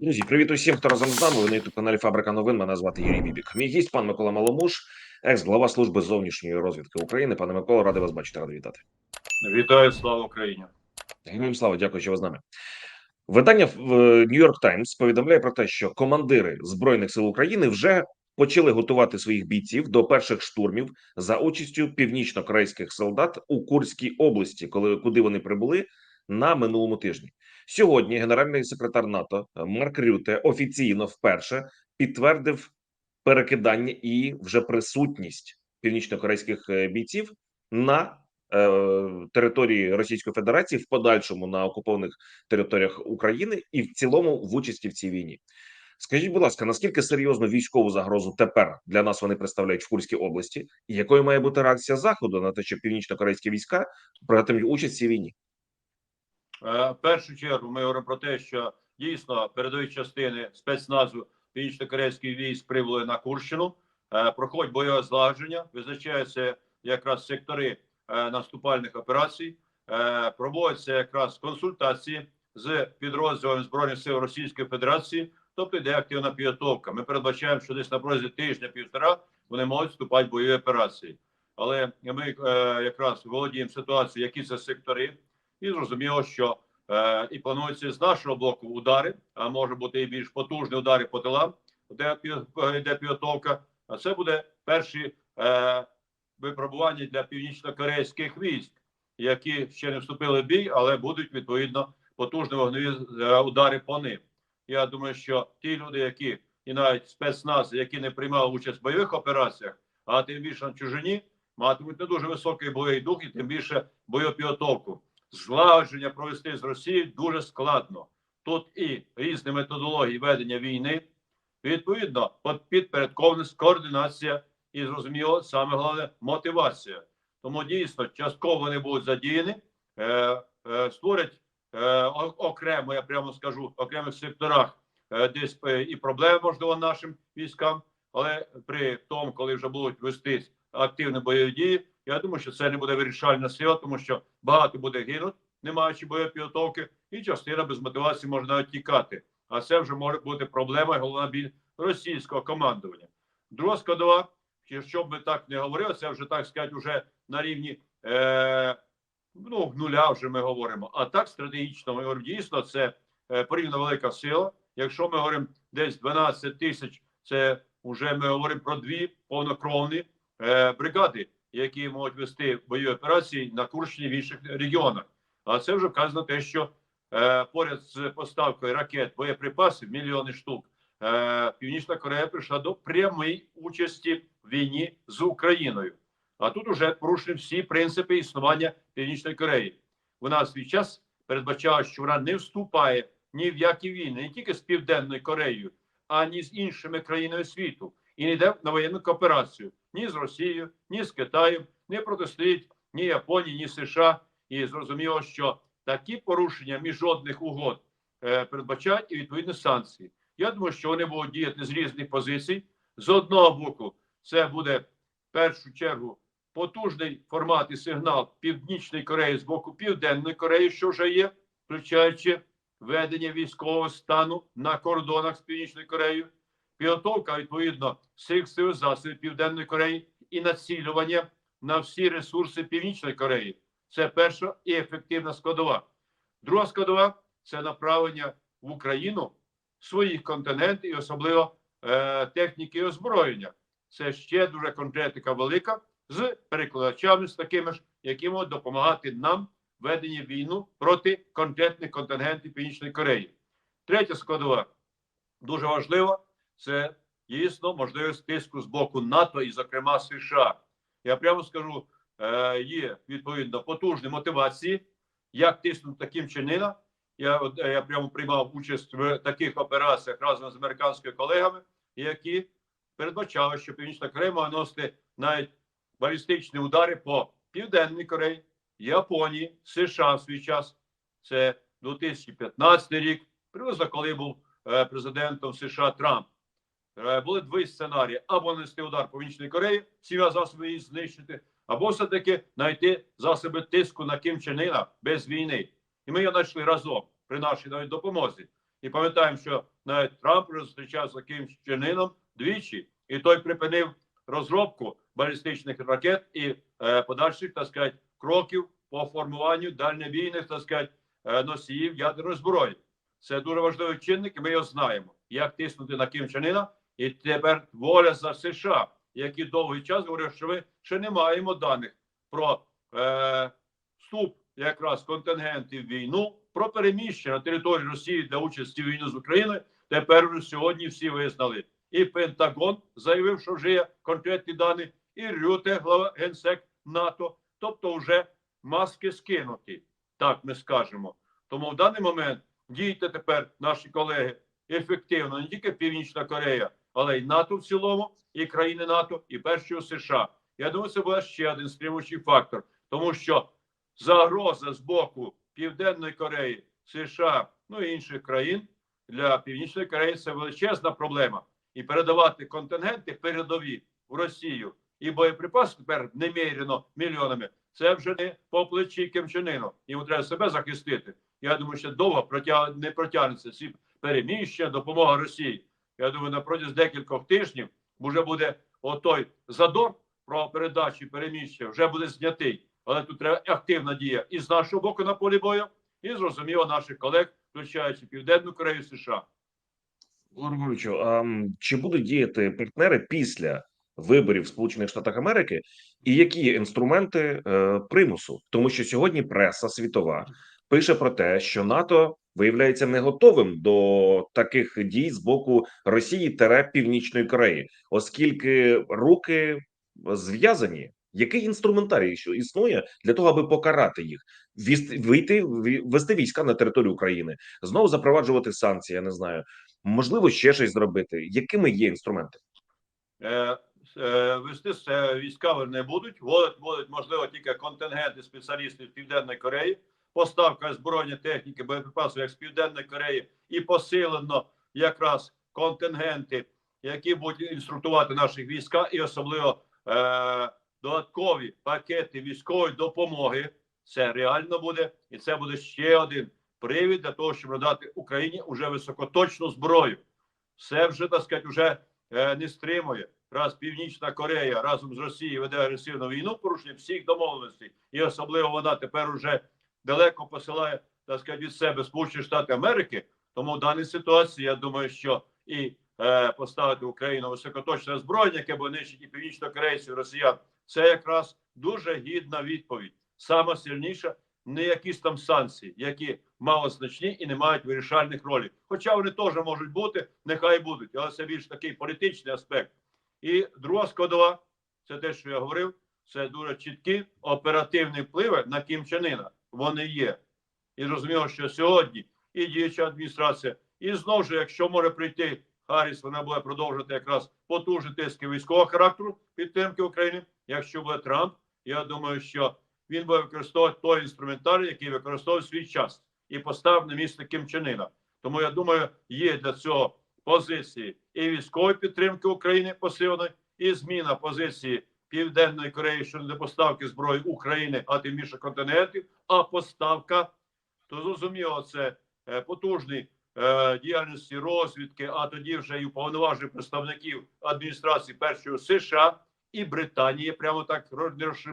Друзі, привіт усім, хто разом з нами. Ви на youtube каналі Фабрика новин. Мене звати Юрій Бібік. Мій гість пан Микола Маломуш, екс-глава служби зовнішньої розвідки України. Пане Микола, радий вас бачити, радий вітати. Вітаю, слава Україні. Героям слава, дякую, що ви з нами. Видання в New York Times повідомляє про те, що командири збройних сил України вже почали готувати своїх бійців до перших штурмів за участю північно-корейських солдат у Курській області, коли куди вони прибули на минулому тижні. Сьогодні генеральний секретар НАТО Марк Рюте офіційно вперше підтвердив перекидання і вже присутність північно-корейських е, бійців на е, території Російської Федерації в подальшому на окупованих територіях України і в цілому в участі в цій війні. Скажіть, будь ласка, наскільки серйозну військову загрозу тепер для нас вони представляють в Курській області, і якою має бути реакція заходу на те, що північно-корейські війська братимуть участь в цій війні? Е, В першу чергу ми говоримо про те, що дійсно передові частини спецназу північно-корейських військ прибули на Курщину, е, проходять бойове злагодження, визначаються якраз сектори е, наступальних операцій, проводяться якраз консультації з підрозділами збройних сил Російської Федерації, тобто йде активна підготовка. Ми передбачаємо, що десь на протязі тижня-півтора вони можуть вступати в бойові операції. Але ми е, якраз володіємо ситуацією, які це сектори. І зрозуміло, що е, і планується з нашого блоку удари, а може бути і більш потужні удари по тилам, де йде підготовка. А це буде перші е, випробування для північно-корейських військ, які ще не вступили в бій, але будуть відповідно потужні вогневі е, удари по ним. Я думаю, що ті люди, які і навіть спецнази, які не приймали участь в бойових операціях, а тим більше на чужині, матимуть не дуже високий бойовий дух і тим більше бойову підготовку злагодження провести з Росією дуже складно. Тут і різні методології ведення війни, відповідно, підпорядкованість, координація і зрозуміло, саме головне мотивація. Тому дійсно частково вони будуть задіяні, е, е, створять е, окремо, я прямо скажу, окремих секторах е, десь е, і проблеми можливо нашим військам, але при тому, коли вже будуть вестись активні бойові дії, я думаю, що це не буде вирішальна сила, тому що багато буде гинуть, не маючи бойової підготовки, і частина без мотивації може навіть тікати. А це вже може бути проблема, і головна біль російського командування. Друга складова, що- що б ми так не говорили, це вже так сказати, вже на рівні е, ну, нуля вже ми говоримо. А так стратегічно ми говоримо, дійсно це е, порівняно велика сила. Якщо ми говоримо десь 12 тисяч, це вже ми говоримо про дві повнокровні е, бригади, які можуть вести бойові операції на Курщині в інших регіонах. А це вже вказано те, що е, поряд з поставкою ракет, боєприпасів, мільйони штук, е, Північна Корея прийшла до прямої участі в війні з Україною. А тут уже порушені всі принципи існування Північної Кореї. Вона в свій час передбачала, що вона не вступає ні в які війни, не тільки з Південною Кореєю, а ні з іншими країнами світу. І не йде на воєнну кооперацію ні з Росією, ні з Китаєм, не протистоїть ні Японії, ні США. І зрозуміло, що такі порушення міжнародних угод е, передбачають і відповідні санкції. Я думаю, що вони будуть діяти з різних позицій. З одного боку, це буде в першу чергу потужний формат і сигнал Північної Кореї з боку Південної Кореї, що вже є, включаючи ведення військового стану на кордонах з Північною Кореєю, підготовка відповідно всіх сил засобів Південної Кореї і націлювання на всі ресурси Північної Кореї. Це перша і ефективна складова. Друга складова це направлення в Україну своїх континентів і особливо е, техніки і озброєння. Це ще дуже конкретика велика з перекладачами, з такими ж, які можуть допомагати нам веденні війну проти конкретних контингентів Північної Кореї. Третя складова дуже важлива це дійсно можливість тиску з боку НАТО і, зокрема, США. Я прямо скажу, е, є відповідно потужні мотивації, як тиснути таким чином. Я, е, я прямо приймав участь в таких операціях разом з американськими колегами, які передбачали, що Північна Корея може наносити навіть балістичні удари по Південній Кореї, Японії, США в свій час. Це 2015 рік, приблизно коли був е, президентом США Трамп. Е, були два сценарії: або нанести удар по Північній Кореї, всіма засоби її знищити, або все-таки знайти засоби тиску на Кім Чен Іна без війни. І ми його знайшли разом при нашій навіть допомозі. І пам'ятаємо, що навіть Трамп вже зустрічався з Ким Чен Іном двічі, і той припинив розробку балістичних ракет і е, подальших, так сказати, кроків по формуванню дальнобійних, так сказати, е, носіїв ядерної зброї. Це дуже важливий чинник, і ми його знаємо. Як тиснути на Ким Чен Іна, і тепер воля за США, які довгий час говорять, що ми ще не маємо даних про е, вступ якраз контингентів в війну, про переміщення території Росії для участі в війні з Україною. Тепер сьогодні всі визнали. І Пентагон заявив, що вже є конкретні дані, і Рюте, глава генсек НАТО. Тобто, вже маски скинуті, так ми скажемо. Тому в даний момент дійте тепер, наші колеги, ефективно не тільки Північна Корея, але й НАТО в цілому, і країни НАТО, і перші США. Я думаю, це буде ще один стримуючий фактор, тому що загроза з боку Південної Кореї, США, ну і інших країн для Північної Кореї це величезна проблема. І передавати контингенти передові в Росію і боєприпаси тепер неміряно мільйонами. Це вже не по плечі Ким Чен Іну. Йому треба себе захистити. Я думаю, що довго протяг... не протягнеться ці переміщення, допомога Росії. Я думаю, на протязі декількох тижнів вже буде отой задор про передачі переміщення, вже буде знятий. Але тут треба активна дія і з нашого боку на полі бою, і зрозуміло наших колег, включаючи Південну Корею США. Григоровичу, а чи будуть діяти партнери після виборів в Сполучених Штатах Америки, і які інструменти е, примусу? Тому що сьогодні преса світова пише про те, що НАТО виявляється не готовим до таких дій з боку Росії та Північної Кореї, оскільки руки зв'язані. Який інструментарій що існує для того, аби покарати їх, вийти ві- вести війська на територію України, знову запроваджувати санкції? Я не знаю, можливо, ще щось зробити. Якими є інструменти? Е, е, вести війська не будуть. Будуть можливо тільки контингенти спеціалістів Південної Кореї, поставка збройної техніки, боєприпасів як з Південної Кореї, і посилено якраз контингенти, які будуть інструктувати наші війська, і особливо е, додаткові пакети військової допомоги. Це реально буде, і це буде ще один привід для того, щоб надати Україні уже високоточну зброю. Все вже так сказати, вже е, не стримує. Раз Північна Корея разом з Росією веде агресивну війну, порушення всіх домовленостей, і особливо вона тепер уже далеко посилає так сказати, від себе Сполучені Штати Америки. Тому в даній ситуації я думаю, що і е, поставити Україну високоточне озброєння, яке буде нищити і північнокорейців, росіян, це якраз дуже гідна відповідь. Сама сильніша, не якісь там санкції, які малозначні і не мають вирішальних ролей. Хоча вони теж можуть бути, нехай будуть, але це більш такий політичний аспект. І друга складова, це те, що я говорив, це дуже чіткі оперативні впливи на Кім Чен Іна. Вони є. І зрозуміло, що сьогодні і діюча адміністрація, і знову ж, якщо може прийти Харріс, вона буде продовжувати якраз потужні тиски військового характеру підтримки України. Якщо буде Трамп, я думаю, що він буде використовувати той інструментарій, який використовує свій час, і поставив на місце Іна. Тому я думаю, є для цього позиції і військової підтримки України посиленої, і зміна позиції Південної Кореї щодо непоставки зброї України, а тим більше континентів, а поставка, то зрозуміло, це е, потужний е, діяльності розвідки, а тоді вже і уповноважених представників адміністрації першого США і Британії. Прямо так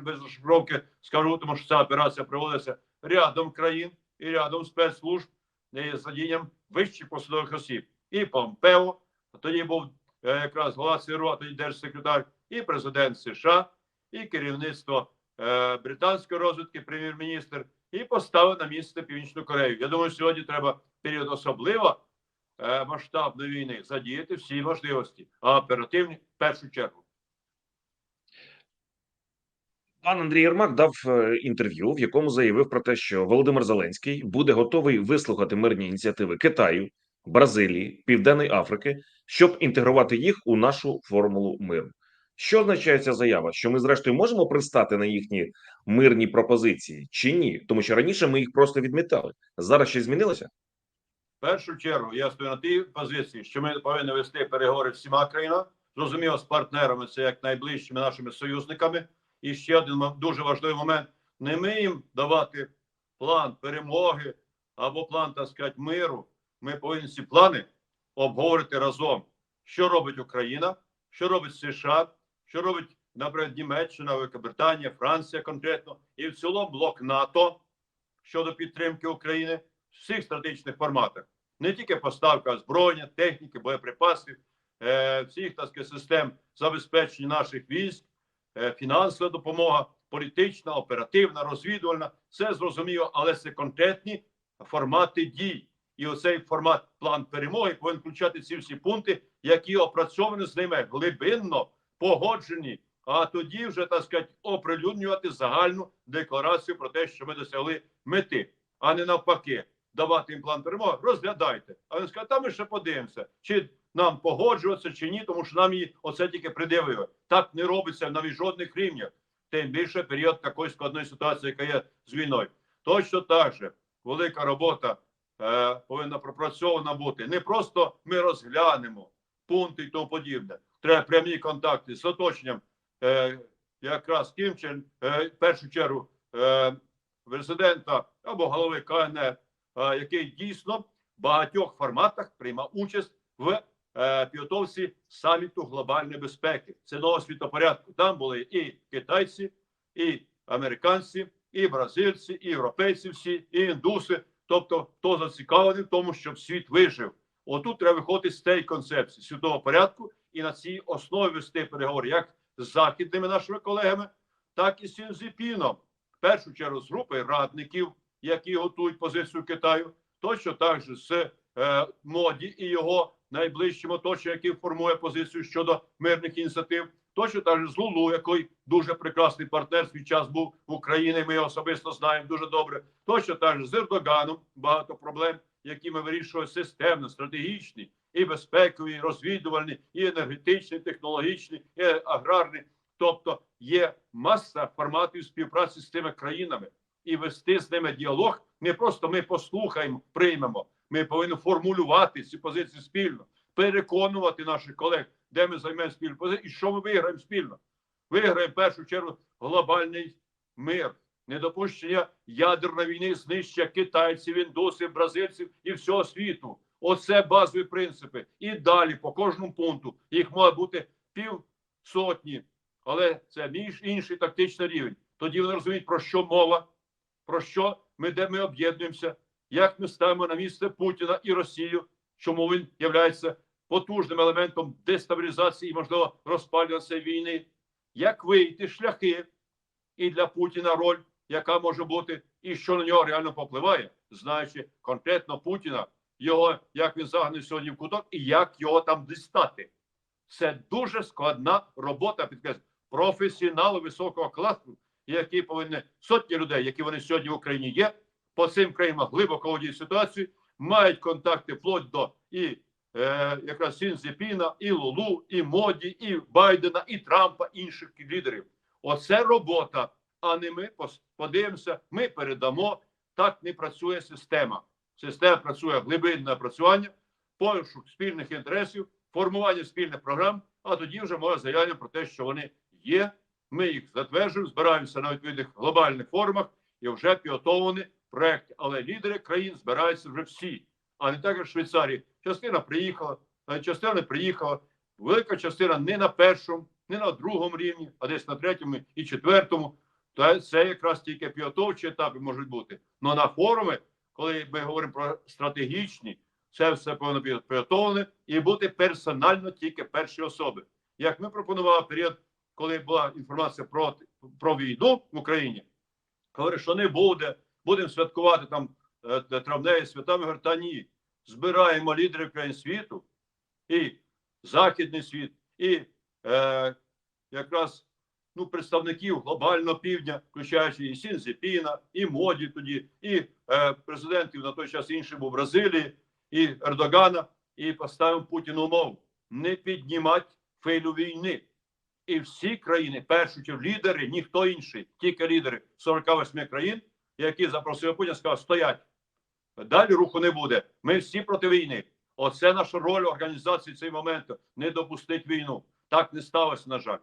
без розшифровки скажу, тому що ця операція проводиться рядом країн і рядом спецслужб з задіянням вищих посадових осіб. І Помпео, тоді був е, якраз голова ЦРУ, а тоді держсекретар, і президент США, і керівництво е, британської розвідки, прем'єр-міністр, і поставив на місце Північну Корею. Я думаю, сьогодні треба період особливо е, масштабної війни задіяти всі можливості, а оперативні в першу чергу. Пан Андрій Єрмак дав е, інтерв'ю, в якому заявив про те, що Володимир Зеленський буде готовий вислухати мирні ініціативи Китаю, Бразилії, Південної Африки, щоб інтегрувати їх у нашу формулу миру. Що означає ця заява? Що ми, зрештою, можемо пристати на їхні мирні пропозиції чи ні? Тому що раніше ми їх просто відмітали. Зараз щось змінилося? В першу чергу я стою на тій позиції, що ми повинні вести переговори з всіма країнами, зрозуміло, з партнерами, це як найближчими нашими союзниками. І ще один дуже важливий момент: не ми їм давати план перемоги або план, так сказати, миру. ми повинні ці плани обговорити разом, що робить Україна, що робить США, що робить, наприклад, Німеччина, Великобританія, Франція конкретно, і в цілому блок НАТО щодо підтримки України в всіх стратегічних форматах. Не тільки поставка озброєння, техніки, боєприпасів, е, всіх так сказати, систем забезпечення наших військ, е, фінансова допомога, політична, оперативна, розвідувальна. Це зрозуміло, але це конкретні формати дій. І оцей формат план перемоги повинен включати ці всі пункти, які опрацьовані з ними глибинно погоджені. А тоді вже так сказати, оприлюднювати загальну декларацію про те, що ми досягли мети, а не навпаки, давати їм план перемоги. Розглядайте. А вони скажуть, та ми ще подивимося, чи нам погоджуватися, чи ні, тому що нам її оце тільки придивили. Так не робиться навіть жодних рівнях. Тим більше період такої складної ситуації, яка є з війною. Точно так же велика робота е, повинна пропрацьована бути. Не просто ми розглянемо пункти і тому подібне. Треба прямі контакти з оточенням. Е, якраз Кімчин, е, в першу чергу, е, президента або голови КНР, е, який дійсно в багатьох форматах приймав участь в е, підготовці саміту глобальної безпеки. Це нового світопорядку. Там були і китайці, і американці, і бразильці, і європейці всі, і індуси. Тобто, хто зацікавлений в тому, щоб світ вижив. Отут треба виходити з цієї концепції світового порядку і на цій основі вести переговори як з західними нашими колегами, так і з Сінзіпіном. В першу чергу з групи радників, які готують позицію Китаю, точно так же з е, моді і його найближчим оточенням, який формує позицію щодо мирних ініціатив. Точно так же з Лулу, який дуже прекрасний партнер свій час був в Україні. Ми його особисто знаємо дуже добре. Точно так же з Ердоганом багато проблем, які ми вирішуємо системно, стратегічні, і безпекові, і розвідувальні, і енергетичні, і технологічні, і аграрні. Тобто є маса форматів співпраці з цими країнами і вести з ними діалог. Не просто ми послухаємо, приймемо. Ми повинні формулювати ці позиції спільно, переконувати наших колег, де ми займемо спільну позицію і що ми виграємо спільно. Виграємо в першу чергу глобальний мир, недопущення ядерної війни, знищення китайців, індусів, бразильців і всього світу. Оце базові принципи. І далі по кожному пункту їх має бути пів сотні, але це між інший тактичний рівень. Тоді вони розуміють, про що мова, про що ми де ми об'єднуємося, як ми ставимо на місце Путіна і Росію, чому він є потужним елементом дестабілізації і можливо розпалювання війни, як вийти шляхи і для Путіна роль, яка може бути, і що на нього реально попливає, знаючи конкретно Путіна, його як він загнув сьогодні в куток, і як його там дістати. Це дуже складна робота підкреслю професіонали високого класу, які повинні сотні людей, які вони сьогодні в Україні є, по цим країнам глибоко володіють ситуацію, мають контакти вплоть до і е, якраз Сінзепіна, і Лулу, і Моді, і Байдена, і Трампа, інших лідерів. Оце робота. А не ми подивимося, ми передамо. Так не працює система. Система працює глибинне напрацювання, пошук спільних інтересів, формування спільних програм. А тоді вже може заявлення про те, що вони є. Ми їх затверджуємо, збираємося на відповідних глобальних форумах і вже підготовлені проекти. Але лідери країн збираються вже всі, а не так як в Швейцарії. Частина приїхала, частина не приїхала. Велика частина не на першому, не на другому рівні, а десь на третьому і четвертому. То це якраз тільки підготовчі етапи можуть бути. Ну на форуми, коли ми говоримо про стратегічні, це все повинно бути підготовлене і бути персонально тільки перші особи. Як ми пропонували період, коли була інформація про, про війну в Україні, говорить, що не буде, будемо святкувати там е, травневі свята. Ми говоримо, та ні, збираємо лідерів країн світу і західний світ, і е, якраз ну, представників глобального півдня, включаючи і Сінзепіна, і моді тоді, і е, президентів на той час інший був Бразилії, і Ердогана, і поставимо Путіну умову не піднімати хвилю війни. І всі країни, першу чергу лідери, ніхто інший, тільки лідери 48 країн, які запросили Путіна, сказали, стоять. Далі руху не буде. Ми всі проти війни. Оце наша роль організації цей момент не допустити війну. Так не сталося, на жаль.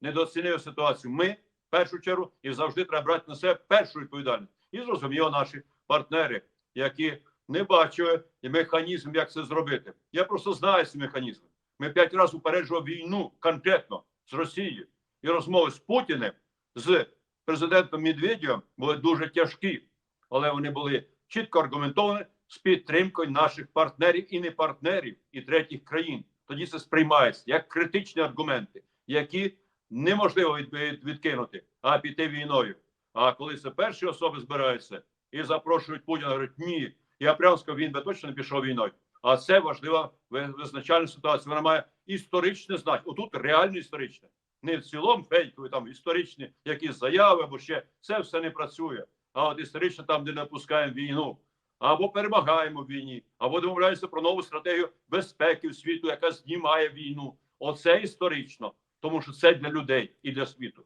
Недооцінили ситуацію. Ми в першу чергу і завжди треба брати на себе першу відповідальність. І зрозуміло, наші партнери, які не бачили механізм, як це зробити. Я просто знаю ці механізми. Ми п'ять разів упереджував війну конкретно з Росією. І розмови з Путіним, з президентом Медведєвим були дуже тяжкі, але вони були чітко аргументовані з підтримкою наших партнерів і не партнерів і третіх країн. Тоді це сприймається як критичні аргументи, які неможливо від- від- відкинути, а піти війною. А коли це перші особи збираються і запрошують Путіна, говорять, ні, я прямо сказав, він би точно не пішов війною. А це важлива визначальна ситуація. Вона має історичне значення. Отут реально історичне. Не в цілому фейкові, там історичні якісь заяви або ще це все не працює. А от історично там, де не пускаємо війну, або перемагаємо в війні, або домовляємося про нову стратегію безпеки в світу, яка знімає війну. Оце історично, тому що це для людей і для світу.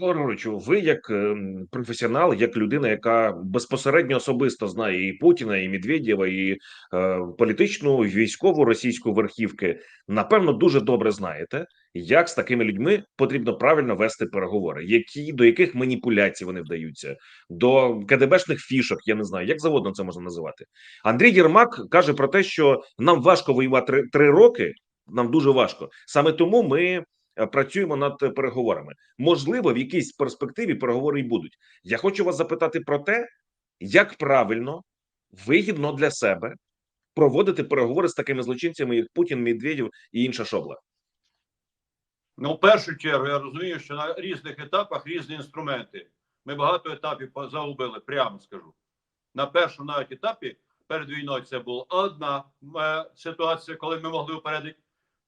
Микола ви як ем, професіонал, як людина, яка безпосередньо особисто знає і Путіна, і Медведєва, і е, політичну, і військову російську верхівки, напевно, дуже добре знаєте, як з такими людьми потрібно правильно вести переговори, які до яких маніпуляцій вони вдаються, до КДБшних фішок, я не знаю, як завгодно це можна називати. Андрій Єрмак каже про те, що нам важко воювати три роки. Нам дуже важко. Саме тому ми е, працюємо над переговорами. Можливо, в якійсь перспективі переговори й будуть. Я хочу вас запитати про те, як правильно, вигідно для себе проводити переговори з такими злочинцями, як Путін, Медведєв і інша шобла. Ну, в першу чергу, я розумію, що на різних етапах різні інструменти. Ми багато етапів загубили, прямо скажу. На першому навіть етапі перед війною це була одна е, ситуація, коли ми могли упередити.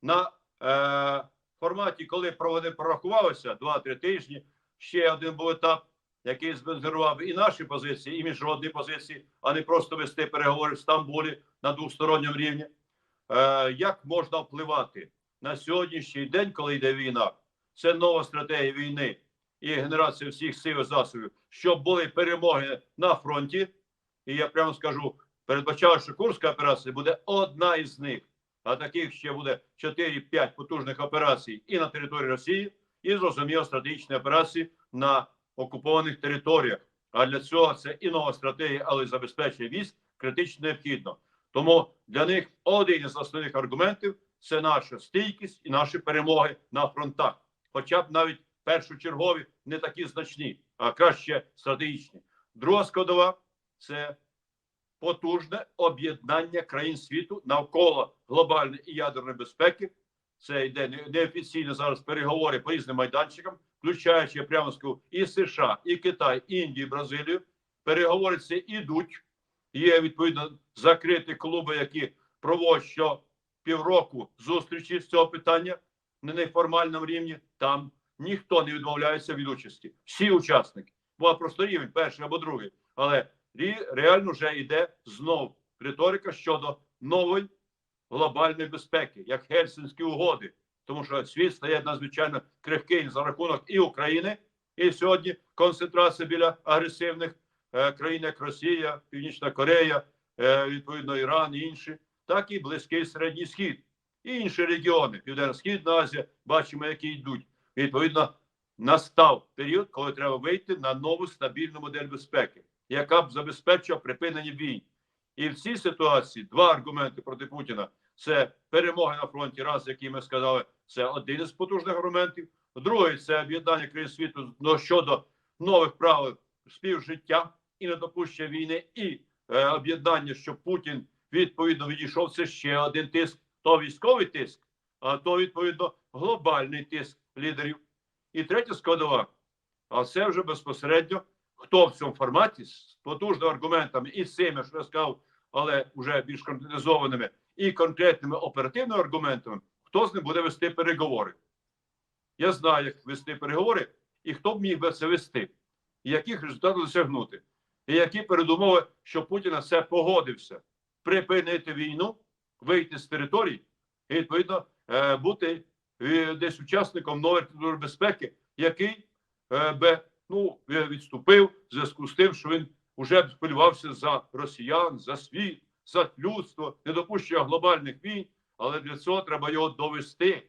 На е, форматі, коли проводи прорахувалися 2-3 тижні, ще один був етап, який збензирував і наші позиції, і міжнародні позиції, а не просто вести переговори в Стамбулі на двосторонньому рівні. Е, як можна впливати на сьогоднішній день, коли йде війна, це нова стратегія війни і генерація всіх сил і засобів, щоб були перемоги на фронті. І я прямо скажу, передбачаю, що Курська операція буде одна із них, а таких ще буде 4-5 потужних операцій і на території Росії, і зрозуміло стратегічні операції на окупованих територіях. А для цього це і нова стратегія, але й забезпечення військ критично необхідно. Тому для них один із основних аргументів це наша стійкість і наші перемоги на фронтах, хоча б навіть першочергові не такі значні, а краще стратегічні. Друга складова це потужне об'єднання країн світу навколо глобальної і ядерної безпеки. Це йде неофіційно зараз переговори по різним майданчикам, включаючи прямо скажу, і США, і Китай, і Індію, і Бразилію. Переговори ці ідуть. Є відповідно закриті клуби, які проводять що півроку зустрічі з цього питання на неформальному рівні. Там ніхто не відмовляється від участі. Всі учасники. Була просто рівень, перший або другий. Але рі- реально вже йде знов риторика щодо нової глобальної безпеки, як Гельсінські угоди. Тому що світ стає надзвичайно крихкий за рахунок і України, і сьогодні концентрація біля агресивних е, країн, як Росія, Північна Корея, е, відповідно Іран і інші, так і Близький Середній Схід, і інші регіони, Південно-Східна Азія, бачимо, які йдуть. Відповідно, настав період, коли треба вийти на нову стабільну модель безпеки, яка б забезпечила припинення війн. І в цій ситуації два аргументи проти Путіна: це перемоги на фронті, раз, які ми сказали, це один із потужних аргументів. Другий це об'єднання країн світу ну, щодо нових правил співжиття і недопущення війни, і е, об'єднання, що Путін відповідно відійшов. Це ще один тиск, то військовий тиск, а то відповідно глобальний тиск лідерів. І третя складова, а це вже безпосередньо хто в цьому форматі з потужними аргументами і з цими, що я сказав, але вже більш конкретизованими і конкретними оперативними аргументами, хто з ним буде вести переговори. Я знаю, як вести переговори і хто б міг би це вести, і яких результатів досягнути, і які передумови, що Путін це погодився припинити війну, вийти з території і відповідно е, бути е, десь учасником нової безпеки, який е, би ну, відступив в зв'язку з тим, що він вже хвилювався за росіян, за світ, за людство, недопущення глобальних війн, але для цього треба його довести,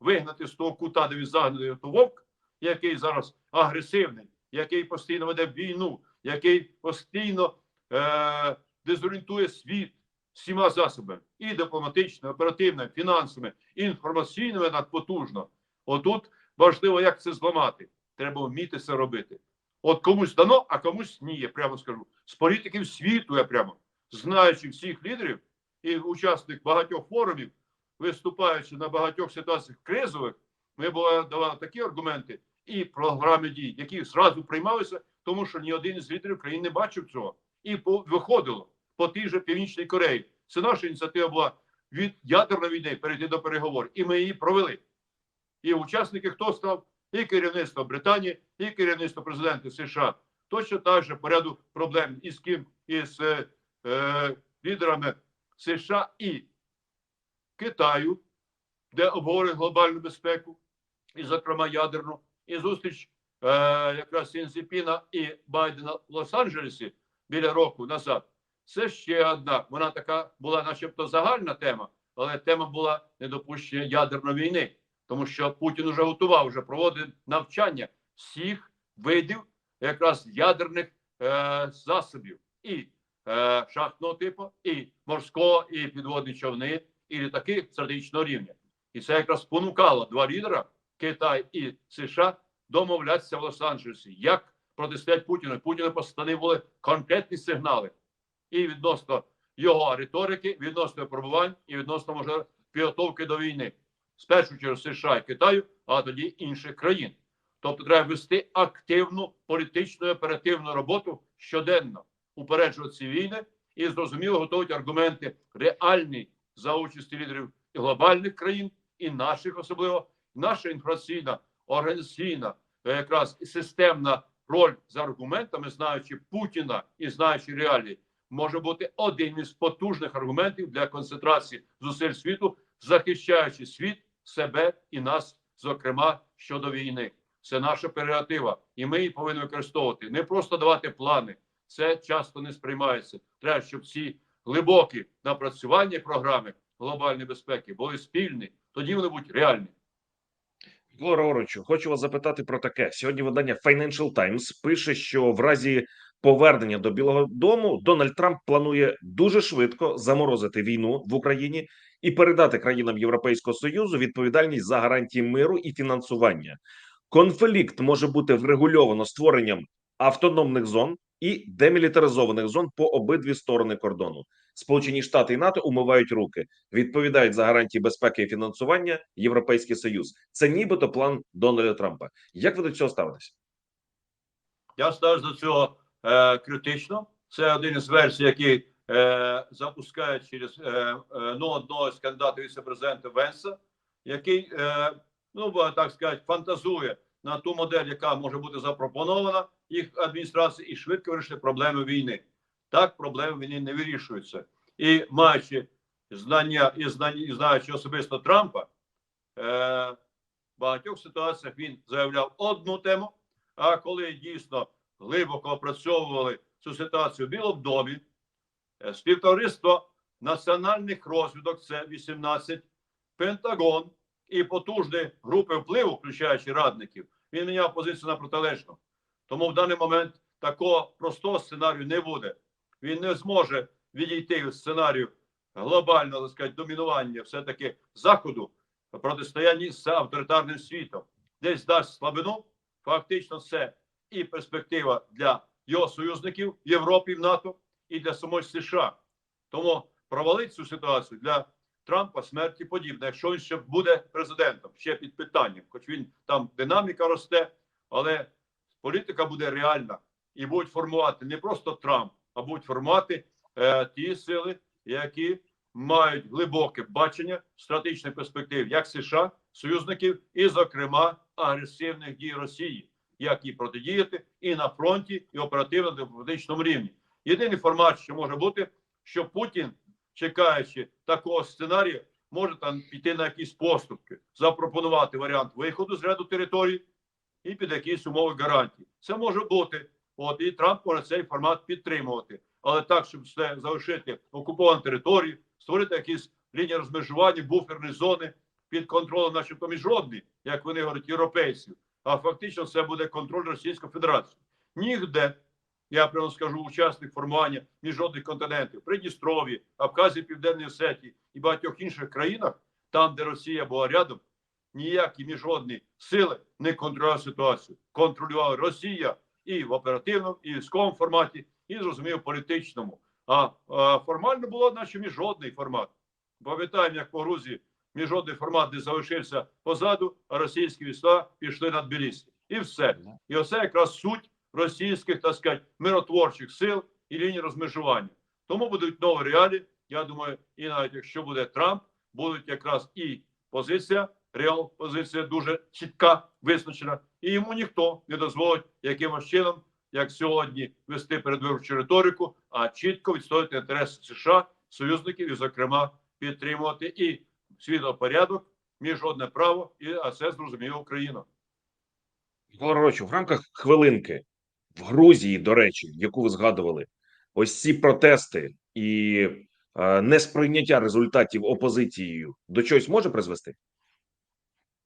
вигнати з того кута, де він загнаний вовк, який зараз агресивний, який постійно веде війну, який постійно е, дезорієнтує світ всіма засобами і дипломатичними, оперативними, фінансовими, і інформаційними надпотужно. Отут важливо, як це зламати. Треба вміти це робити. От комусь дано, а комусь ні, я прямо скажу. З політиків світу, я прямо знаючи всіх лідерів і учасник багатьох форумів, виступаючи на багатьох ситуаціях кризових, ми були давали такі аргументи і програми дій, які зразу приймалися, тому що ні один із лідерів країн не бачив цього. І по, виходило по тій же Північній Кореї. Це наша ініціатива була від ядерної війни перейти до переговорів. І ми її провели. І учасники хто став? І керівництво Британії, і керівництво президента США. Точно так же по ряду проблем із ким із е, е, лідерами США і Китаю, де обговорюють глобальну безпеку, і, зокрема, ядерну, і зустріч е, якраз Сінзіпіна і Байдена в Лос-Анджелесі біля року назад. Це ще одна. Вона така була, начебто, загальна тема, але тема була недопущення ядерної війни, тому що Путін вже готував, вже проводив навчання всіх видів якраз ядерних е, засобів і е, шахтного типу, і морського, і підводні човни, і літаки стратегічного рівня. І це якраз спонукало два лідера Китай і США домовлятися в Лос-Анджелесі, як протистоять Путіну. Путіну постані були конкретні сигнали і відносно його риторики, відносно випробувань, і відносно може підготовки до війни. З першу чергу США і Китаю, а тоді інших країн. Тобто треба вести активну політичну оперативну роботу щоденно, упереджувати ці війни і зрозуміло готувати аргументи реальні за участі лідерів і глобальних країн, і наших особливо. Наша інформаційна, організаційна, е, якраз системна роль за аргументами, знаючи Путіна і знаючи реалії, може бути один із потужних аргументів для концентрації зусиль світу, захищаючи світ, себе і нас, зокрема щодо війни. Це наша прерогатива, і ми її повинні використовувати. Не просто давати плани. Це часто не сприймається. Треба, щоб ці глибокі напрацювання програми глобальної безпеки були спільні. Тоді вони будуть реальні. Микола Григоровичу, хочу вас запитати про таке. Сьогодні видання Financial Times пише, що в разі повернення до Білого Дому Дональд Трамп планує дуже швидко заморозити війну в Україні і передати країнам Європейського союзу відповідальність за гарантії миру і фінансування. Конфлікт може бути врегульовано створенням автономних зон і демілітаризованих зон по обидві сторони кордону. Сполучені Штати і НАТО умивають руки, відповідають за гарантії безпеки і фінансування Європейський Союз. Це нібито план Дональда Трампа. Як ви до цього ставитесь? Я ставлюсь до цього е, критично. Це один із версій, який е, запускає через е, е, ну, одного з кандидатів віце-президента Венса, який, е, ну так сказати, фантазує на ту модель, яка може бути запропонована їх адміністрації, і швидко вирішити проблеми війни. Так, проблеми війни не вирішуються. І маючи знання і знання, і знаючи особисто Трампа, е, в багатьох ситуаціях він заявляв одну тему. А коли дійсно глибоко опрацьовували цю ситуацію в Білому домі, е, співтовариство національних розвідок, це 18, Пентагон і потужні групи впливу, включаючи радників, він міняв позицію на протилежну. Тому в даний момент такого простого сценарію не буде. Він не зможе відійти від сценарію глобального так сказати, домінування все-таки заходу в протистоянні з авторитарним світом. Десь дасть слабину, фактично це і перспектива для його союзників в Європі, в НАТО і для самої США. Тому провалити цю ситуацію для Трампа смерті подібна, якщо він ще буде президентом, ще під питанням, хоч він там динаміка росте, але політика буде реальна. І будуть формувати не просто Трамп, а будуть формувати е, ті сили, які мають глибоке бачення стратегічних перспектив як США, союзників, і, зокрема, агресивних дій Росії, як їй протидіяти і на фронті, і оперативно дипломатичному рівні. Єдиний формат, що може бути, що Путін, чекаючи такого сценарію, може там піти на якісь поступки, запропонувати варіант виходу з ряду територій і під якісь умови гарантій. Це може бути. От і Трамп може цей формат підтримувати, але так, щоб все залишити окуповані території, створити якісь лінії розмежування, буферні зони під контролем, начебто міжнародний, як вони говорять, європейців. А фактично це буде контроль Російської Федерації. Нігде я прямо скажу, учасник формування міжнародних континентів, Придністров'ї, Абхазії, Південної Осетії і багатьох інших країнах, там, де Росія була рядом, ніякі міжнародні сили не контролювали ситуацію. Контролювала Росія і в оперативному, і військовому форматі, і зрозуміло, політичному. А, а формально було, наче міжнародний формат. Пам'ятаємо, як по Грузії міжнародний формат не залишився позаду, а російські війська пішли на Тбілісі. І все. І оце якраз суть російських, так сказати, миротворчих сил і лінії розмежування. Тому будуть нові реалії. Я думаю, і навіть якщо буде Трамп, будуть якраз і позиція, реал позиція дуже чітка, визначена, і йому ніхто не дозволить якимось чином, як сьогодні, вести передвиборчу риторику, а чітко відстояти інтереси США, союзників і, зокрема, підтримувати і світопорядок, міжнародне право, і а це зрозуміло Україна. Микола в рамках хвилинки в Грузії, до речі, яку ви згадували, ось ці протести і е, несприйняття результатів опозицією до чогось може призвести?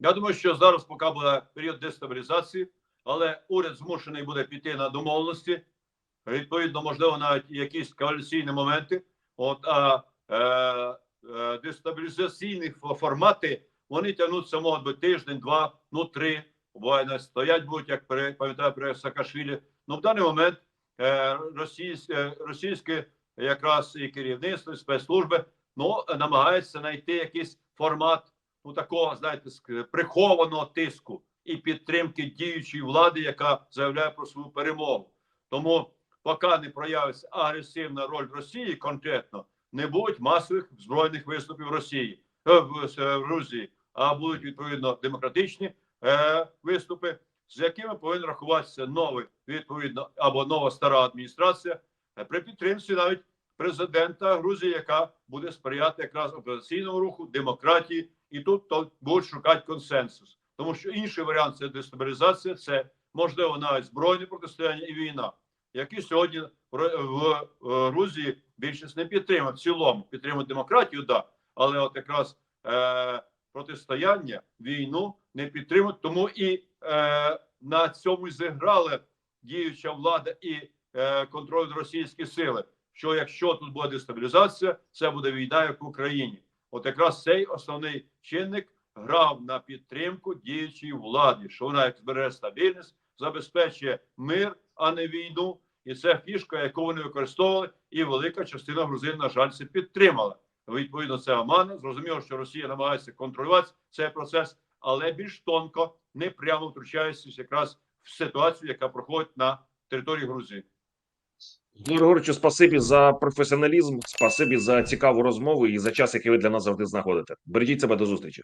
Я думаю, що зараз поки буде період дестабілізації, але уряд змушений буде піти на домовленості. Відповідно, можливо, навіть якісь коаліційні моменти. От а е, дестабілізаційні фо- формати вони тягнуться можуть би тиждень, два, ну три. Буває стоять будуть, як при пам'ятаю при Саакашвілі. Ну в даний момент е, російське, російське якраз і керівництво, і спецслужби ну намагаються знайти якийсь формат ну такого, знаєте, прихованого тиску і підтримки діючої влади, яка заявляє про свою перемогу. Тому, поки не проявиться агресивна роль Росії конкретно, не будуть масових збройних виступів Росії е, в, с- в Грузії, а будуть відповідно демократичні е, виступи, з якими повинен рахуватися новий відповідно або нова стара адміністрація е, при підтримці навіть президента Грузії, яка буде сприяти якраз опозиційному руху, демократії, і тут то будуть шукати консенсус, тому що інший варіант це дестабілізація, це можливо навіть збройне протистояння і війна, які сьогодні в, в, в Грузії більшість не підтримує в цілому. Підтримує демократію, да, але от якраз е, протистояння, війну не підтримують, тому і е, на цьому зіграли діюча влада і е, контроль російські сили. Що якщо тут буде дестабілізація, це буде війна, як в Україні. От якраз цей основний чинник грав на підтримку діючої влади, що вона як збереже стабільність, забезпечує мир, а не війну. І це фішка, яку вони використовували, і велика частина грузин, на жаль, це підтримала. Відповідно, це Омана. Зрозуміло, що Росія намагається контролювати цей процес, але більш тонко, не прямо втручаючись якраз в ситуацію, яка проходить на території Грузії. Григоровичу, спасибі за професіоналізм, спасибі за цікаву розмову і за час, який ви для нас завжди знаходите. Бережіть себе до зустрічі.